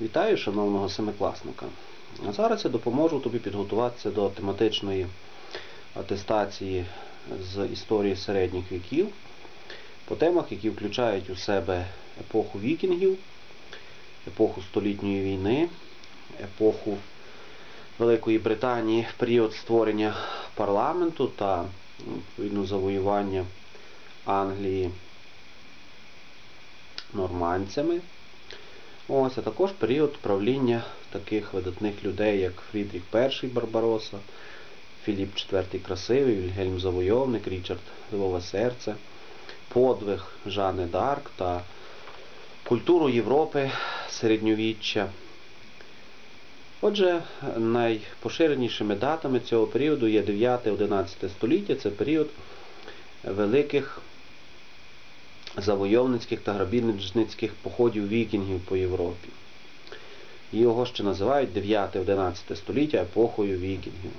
Вітаю, шановного семикласника. Зараз я допоможу тобі підготуватися до тематичної атестації з історії середніх віків по темах, які включають у себе епоху вікінгів, епоху столітньої війни, епоху Великої Британії період створення парламенту та відповідно завоювання Англії нормандцями. Ось, а також період правління таких видатних людей, як Фрідріх І Барбароса, Філіп IV Красивий, Вільгельм Завойовник, Річард Львове Серце, подвиг Жани Дарк та культуру Європи середньовіччя. Отже, найпоширенішими датами цього періоду є 9-11 століття, це період великих завойовницьких та грабіжницьких походів вікінгів по Європі. Його ще називають 9-11 століття епохою вікінгів.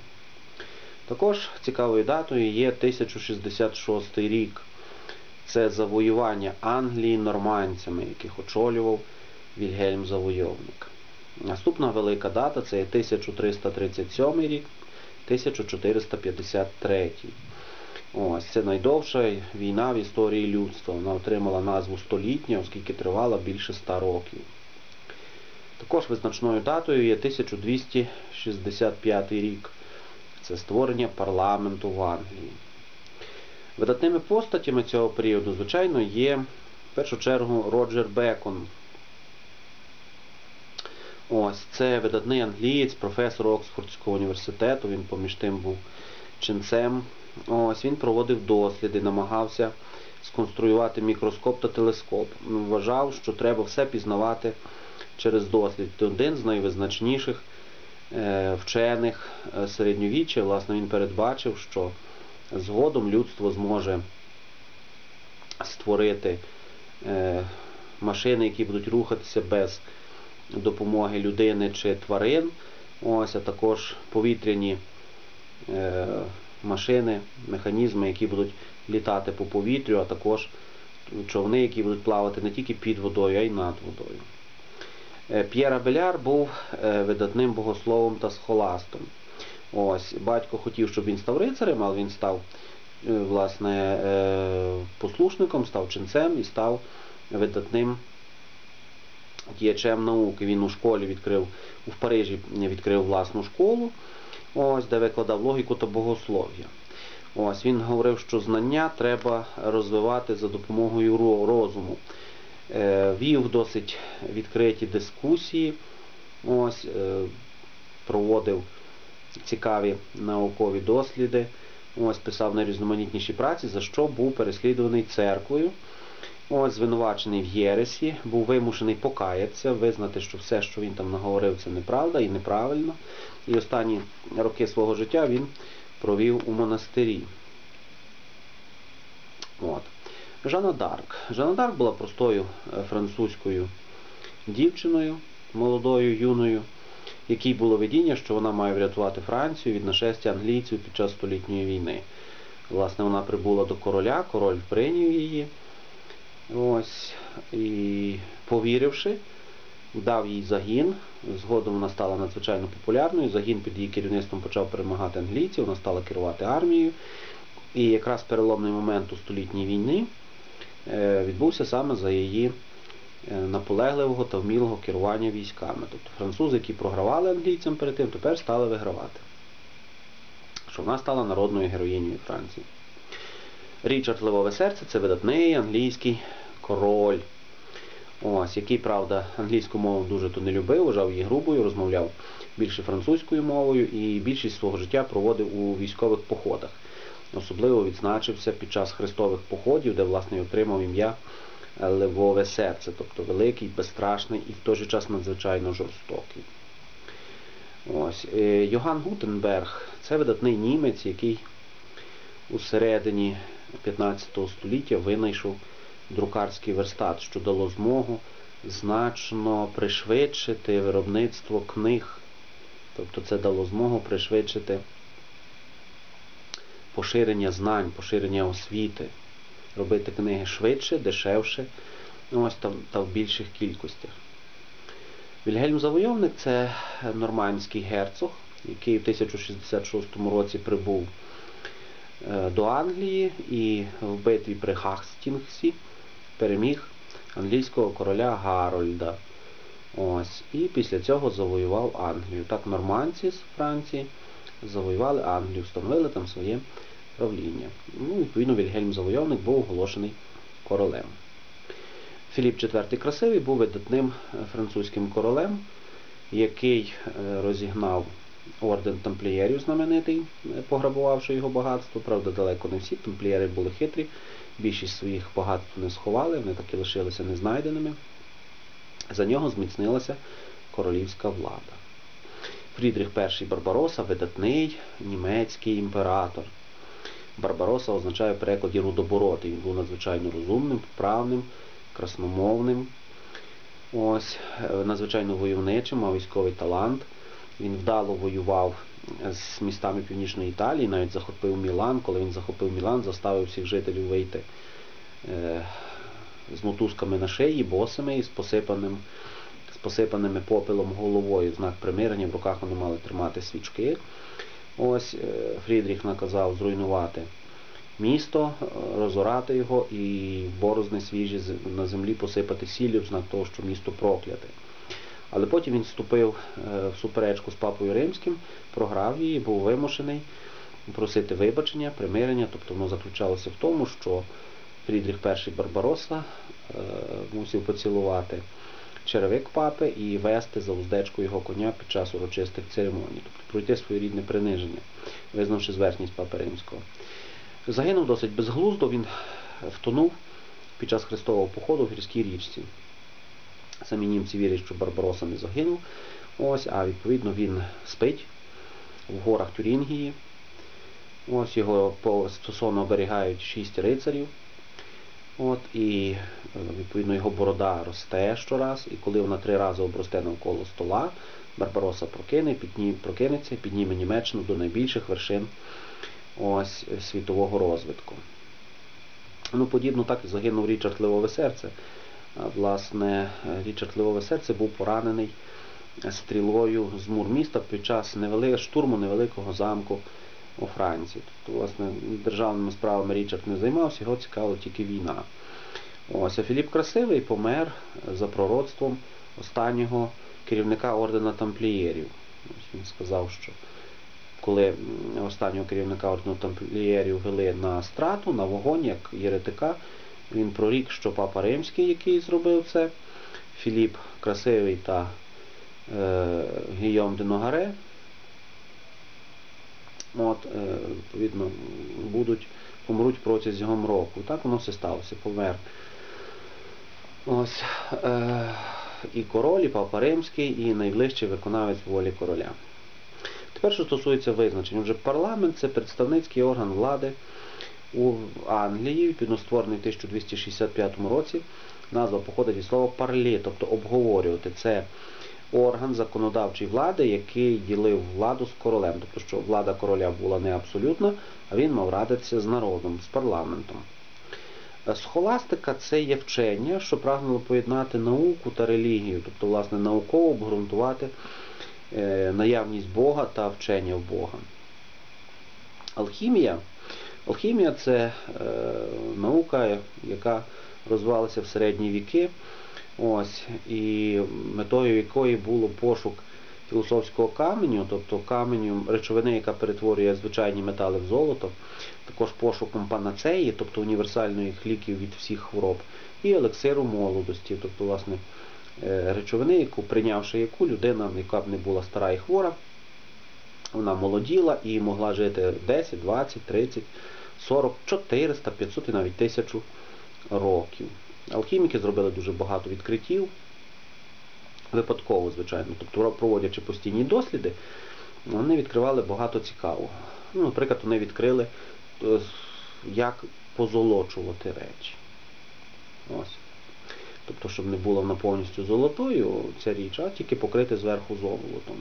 Також цікавою датою є 1066 рік. Це завоювання Англії нормандцями, яких очолював Вільгельм Завойовник. Наступна велика дата це 1337 рік, 1453. Ось, Це найдовша війна в історії людства. Вона отримала назву столітня, оскільки тривала більше 100 років. Також визначною датою є 1265 рік. Це створення парламенту в Англії. Видатними постатями цього періоду, звичайно, є в першу чергу Роджер Бекон. Ось, Це видатний англієць, професор Оксфордського університету, він поміж тим був ченцем. Ось, Він проводив досліди, намагався сконструювати мікроскоп та телескоп. Вважав, що треба все пізнавати через дослід. Один з найвизначніших е, вчених е, середньовіччя. Власне, він передбачив, що згодом людство зможе створити е, машини, які будуть рухатися без допомоги людини чи тварин. Ось, а також повітряні машини, механізми, які будуть літати по повітрю, а також човни, які будуть плавати не тільки під водою, а й над водою. П'єр Абеляр був видатним богословом та схоластом. Ось, Батько хотів, щоб він став рицарем, але він став власне, послушником, став ченцем і став видатним діячем науки. Він у школі відкрив, у Парижі відкрив власну школу ось, де викладав логіку та богослов'я. Ось, Він говорив, що знання треба розвивати за допомогою розуму. Е, вів досить відкриті дискусії, ось, е, проводив цікаві наукові досліди, ось, писав найрізноманітніші праці, за що був переслідуваний церквою. Ось звинувачений в Єресі, був вимушений покаятися, визнати, що все, що він там наговорив, це неправда і неправильно. І останні роки свого життя він провів у монастирі. От. Жанна Дарк. Жанна Дарк була простою е, французькою дівчиною, молодою, юною, якій було видіння, що вона має врятувати Францію від нашестя англійців під час столітньої війни. Власне, вона прибула до короля, король прийняв її. Ось, І повіривши, дав їй загін. Згодом вона стала надзвичайно популярною. Загін під її керівництвом почав перемагати англійців, вона стала керувати армією. І якраз переломний момент у столітній війни е, відбувся саме за її е, наполегливого та вмілого керування військами. Тобто французи, які програвали англійцям перед тим, тепер стали вигравати. Що вона стала народною героїнею Франції. Річард Левове серце це видатний англійський король. Ось, який, правда, англійську мову дуже то не любив, вважав її грубою, розмовляв більше французькою мовою і більшість свого життя проводив у військових походах. Особливо відзначився під час хрестових походів, де, власне, отримав ім'я Левове серце, тобто великий, безстрашний і в той же час надзвичайно жорстокий. Ось. Е, Йоган Гутенберг це видатний німець, який у середині 15 століття винайшов друкарський верстат, що дало змогу значно пришвидшити виробництво книг. Тобто це дало змогу пришвидшити поширення знань, поширення освіти, робити книги швидше, дешевше ось, та, та в більших кількостях. Вільгельм Завойовник це нормандський герцог, який в 1066 році прибув е, до Англії і в битві при Хастінгсі переміг англійського короля Гарольда. Ось. І після цього завоював Англію. Так нормандці з Франції завоювали Англію, встановили там своє правління. Ну, Відповідно, Вільгельм Завойовник був оголошений королем. Філіп IV Красивий був видатним е, французьким королем, який е, розігнав орден тамплієрів знаменитий, е, пограбувавши його багатство. Правда, далеко не всі. Тамплієри були хитрі, більшість своїх багатств не сховали, вони так і лишилися незнайденими. За нього зміцнилася королівська влада. Фрідріх І Барбароса видатний німецький імператор. Барбароса означає в перекладі рудобороти. Він був надзвичайно розумним, вправним, красномовним. Ось, е, надзвичайно войовничим, мав військовий талант. Він вдало воював з містами Північної Італії, навіть захопив Мілан. Коли він захопив Мілан, заставив всіх жителів вийти е, з мотузками на шиї, босими і з посипаним, з посипаними попелом головою. Знак примирення, в руках вони мали тримати свічки. Ось е, Фрідріх наказав зруйнувати місто, е, розорати його і борозни свіжі на землі посипати сіллю в знак того, що місто прокляте. Але потім він вступив е, в суперечку з папою римським, програв її, був вимушений просити вибачення, примирення. Тобто воно заключалося в тому, що Фрідріх І Барбароса е, мусив поцілувати черевик папи і вести за уздечку його коня під час урочистих церемоній, тобто пройти своєрідне приниження, визнавши зверхність папи римського. Загинув досить безглуздо, він втонув під час хрестового походу в гірській річці. Самі німці вірять, що Барбароса не загинув. Ось, а відповідно він спить в горах Тюрінгії. Ось його стосовно оберігають шість рицарів. От, і е, відповідно його борода росте щораз, і коли вона три рази обросте навколо стола, Барбароса прокине, підні, прокинеться, підніме Німеччину до найбільших вершин ось, світового розвитку. Ну, подібно так і загинув Річард Левове серце. А, Власне, е, Річард Левове серце був поранений стрілою з мур міста під час штурму невеликого замку у Франції. Тобто, власне, державними справами Річард не займався, його цікавила тільки війна. Ось, а Філіп Красивий помер за пророцтвом останнього керівника ордена тамплієрів. Ось він сказав, що коли останнього керівника ордену тамплієрів вели на страту, на вогонь, як єретика, він прорік, що папа Римський, який зробив це, Філіп Красивий та е, Гійом де от, е, відповідно, будуть, помруть протягом року. Так воно все сталося, помер. Ось, е, і король, і папа Римський, і найближчий виконавець волі короля. Тепер, що стосується визначень, отже, парламент це представницький орган влади у Англії, відповідно створений в 1265 році. Назва походить від слова парлі, тобто обговорювати. Це орган законодавчої влади, який ділив владу з королем. Тобто, що влада короля була не абсолютна, а він мав радитися з народом, з парламентом. Схоластика це є вчення, що прагнуло поєднати науку та релігію, тобто, власне, науково обґрунтувати е, наявність Бога та вчення в Бога. Алхімія. Алхімія це е, наука, яка розвивалася в середні віки, ось, і метою якої було пошук філософського каменю, тобто каменю речовини, яка перетворює звичайні метали в золото, також пошуком панацеї, тобто універсальних ліків від всіх хвороб, і елексиру молодості, тобто, власне, е, речовини, яку прийнявши яку людина, яка б не була стара і хвора, вона молоділа і могла жити 10, 20, 30, 40, 400, 500 і навіть 1000 років. Алхіміки зробили дуже багато відкриттів, випадково, звичайно, тобто проводячи постійні досліди, вони відкривали багато цікавого. Ну, наприклад, вони відкрили, е, як позолочувати речі. Ось. Тобто, щоб не була вона повністю золотою, ця річ, а тільки покрити зверху золотом.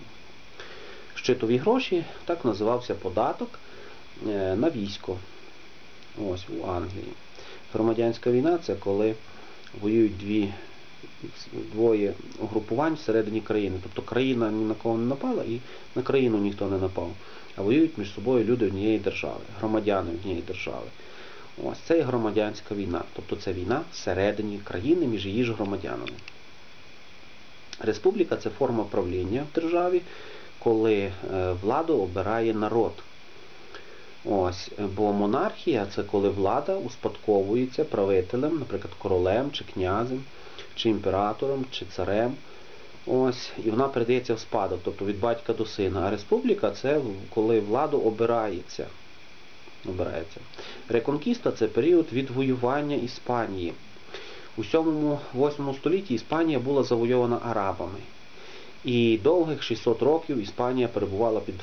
Щитові гроші, так називався податок е, на військо. Ось у Англії. Громадянська війна це коли воюють дві двоє угрупувань всередині країни. Тобто країна ні на кого не напала і на країну ніхто не напав. А воюють між собою люди однієї держави, громадяни однієї держави. Ось це є громадянська війна. Тобто це війна всередині країни між її ж громадянами. Республіка це форма правління в державі, коли е, владу обирає народ. Ось, Бо монархія це коли влада успадковується правителем, наприклад, королем чи князем, чи імператором, чи царем. Ось, І вона передається в спадок, тобто від батька до сина. А республіка це коли владу обирається. обирається. Реконкіста це період відвоювання Іспанії. У 7-8 столітті Іспанія була завойована арабами. І довгих 600 років Іспанія перебувала під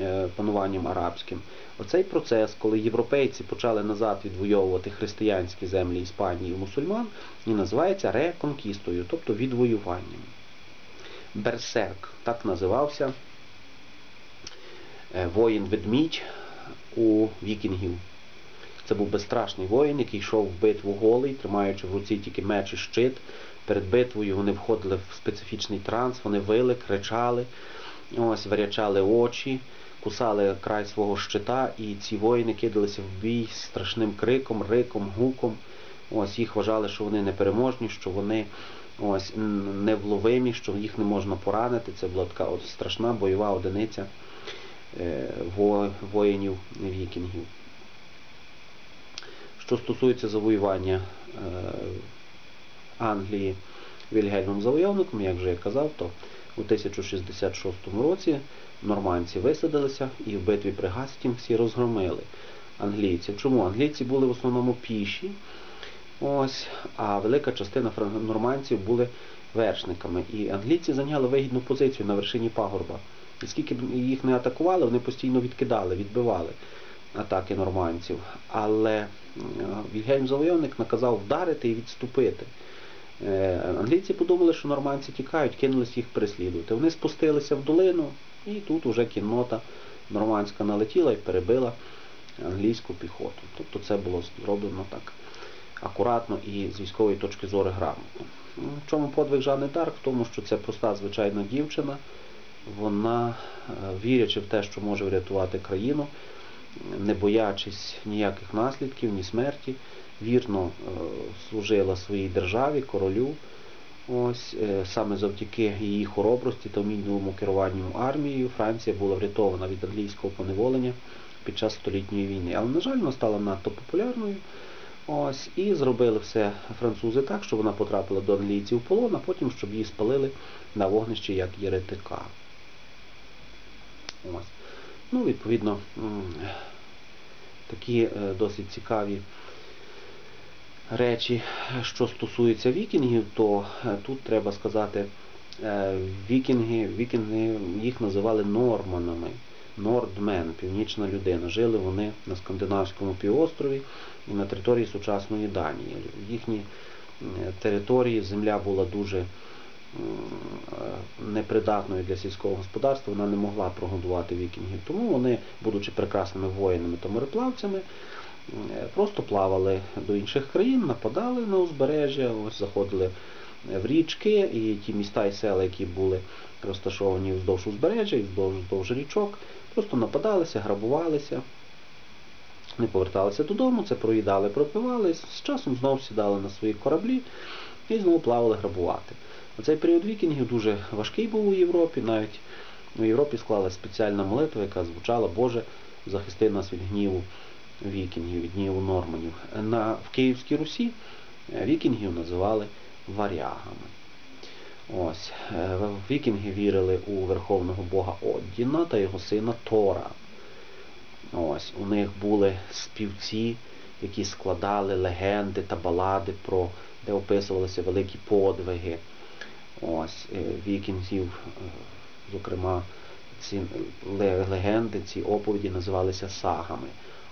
е, пануванням арабським. Оцей процес, коли європейці почали назад відвоювати християнські землі Іспанії і мусульман, і називається реконкістою, тобто відвоюванням. Берсерк, так називався е, воїн-ведмідь у вікінгів. Це був безстрашний воїн, який йшов в битву голий, тримаючи в руці тільки меч і щит. Перед битвою вони входили в специфічний транс, вони вили, кричали, ось, варячали очі, кусали край свого щита, і ці воїни кидалися в бій з страшним криком, риком, гуком. Ось Їх вважали, що вони непереможні, що вони ось невловимі, що їх не можна поранити. Це була така от страшна бойова одиниця е, воїнів вікінгів. Що стосується завоювання е, Англії Вільгельмом Завойовником, як вже я казав, то у 1066 році нормандці висадилися і в битві при Гастінгсі розгромили англійців. Чому? Англійці були в основному піші, ось, а велика частина нормандців були вершниками. І англійці зайняли вигідну позицію на вершині пагорба. І скільки б їх не атакували, вони постійно відкидали, відбивали атаки нормандців. Але Вільгельм Завойовник наказав вдарити і відступити. Е, англійці подумали, що нормандці тікають, кинулись їх переслідувати. Вони спустилися в долину, і тут уже кіннота нормандська налетіла і перебила англійську піхоту. Тобто це було зроблено так акуратно і з військової точки зору грамотно. Ну, в чому подвиг Жанни Дарк? В тому, що це проста звичайна дівчина, вона, е, вірячи в те, що може врятувати країну, не боячись ніяких наслідків, ні смерті, вірно е, служила своїй державі, королю. Ось е, Саме завдяки її хоробрості та вмінному керуванню армією Франція була врятована від англійського поневолення під час столітньої війни. Але, на жаль, вона стала надто популярною. Ось, І зробили все французи так, щоб вона потрапила до англійців в полон, а потім, щоб її спалили на вогнищі як єретика. Ось. Ну, Відповідно, такі е, досить цікаві речі, що стосується вікінгів, то е, тут треба сказати, е, вікінги, вікінги їх називали норманами. Нордмен, північна людина. Жили вони на Скандинавському півострові і на території сучасної Данії. В їхній території земля була дуже непридатною для сільського господарства, вона не могла прогодувати вікінгів. Тому вони, будучи прекрасними воїнами та мореплавцями, просто плавали до інших країн, нападали на узбережжя, ось заходили в річки, і ті міста і села, які були розташовані вздовж узбережжя і вздовж, вздовж річок, просто нападалися, грабувалися. Не поверталися додому, це проїдали, пропивали, з часом знову сідали на свої кораблі і знову плавали грабувати. Цей період вікінгів дуже важкий був у Європі. Навіть у Європі склалася спеціальна молитва, яка звучала Боже, захисти нас від гніву вікінгів, від норманів. На, В Київській Русі е, вікінгів називали варягами. Ось, е, Вікінги вірили у верховного Бога Оддіна та його сина Тора. Ось, У них були співці, які складали легенди та балади, про, де описувалися великі подвиги. Ось, е, Вікінгів, зокрема, ці легенди, ці оповіді називалися сагами.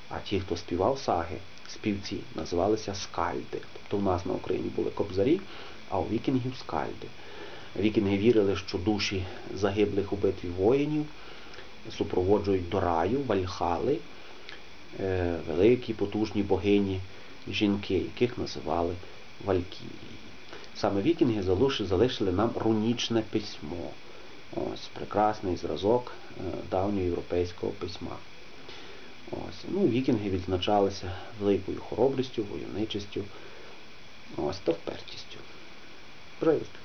А ті, хто співав саги, співці, називалися скальди. Тобто в нас на Україні були кобзарі, а у вікінгів скальди. Вікінги вірили, що душі загиблих у битві воїнів супроводжують до раю, вальхали, е, великі потужні богині жінки, яких називали Валькірії. саме вікінги залишили, нам рунічне письмо. Ось прекрасний зразок е, давньоєвропейського письма. Ось. Ну, Вікінги відзначалися великою хоробрістю, войовничістю ось, та впертістю. Успіху!